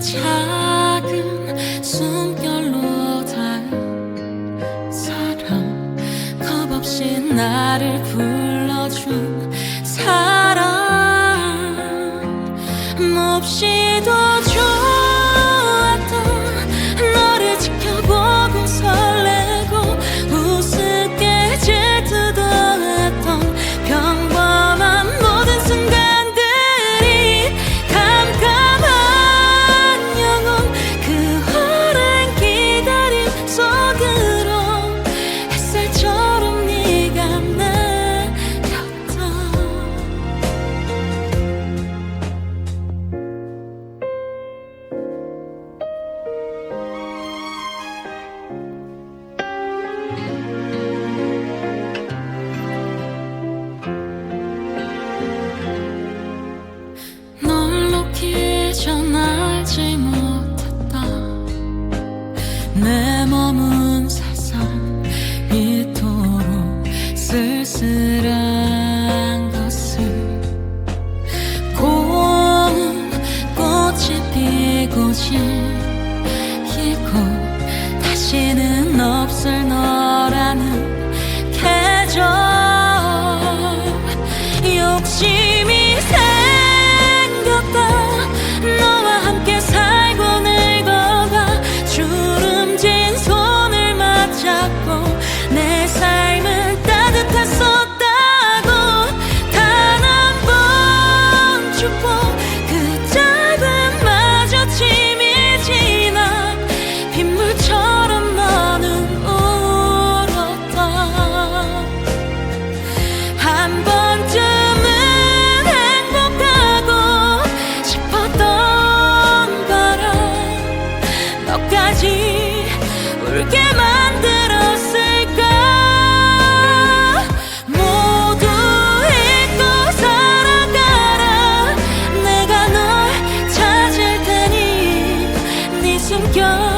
작은 숨결로 닿은 사랑 겁없이 나를 불러준 사랑 몹시도 좋았 이고, 다시는 없을 너라는 계절 욕심이 생겼다. your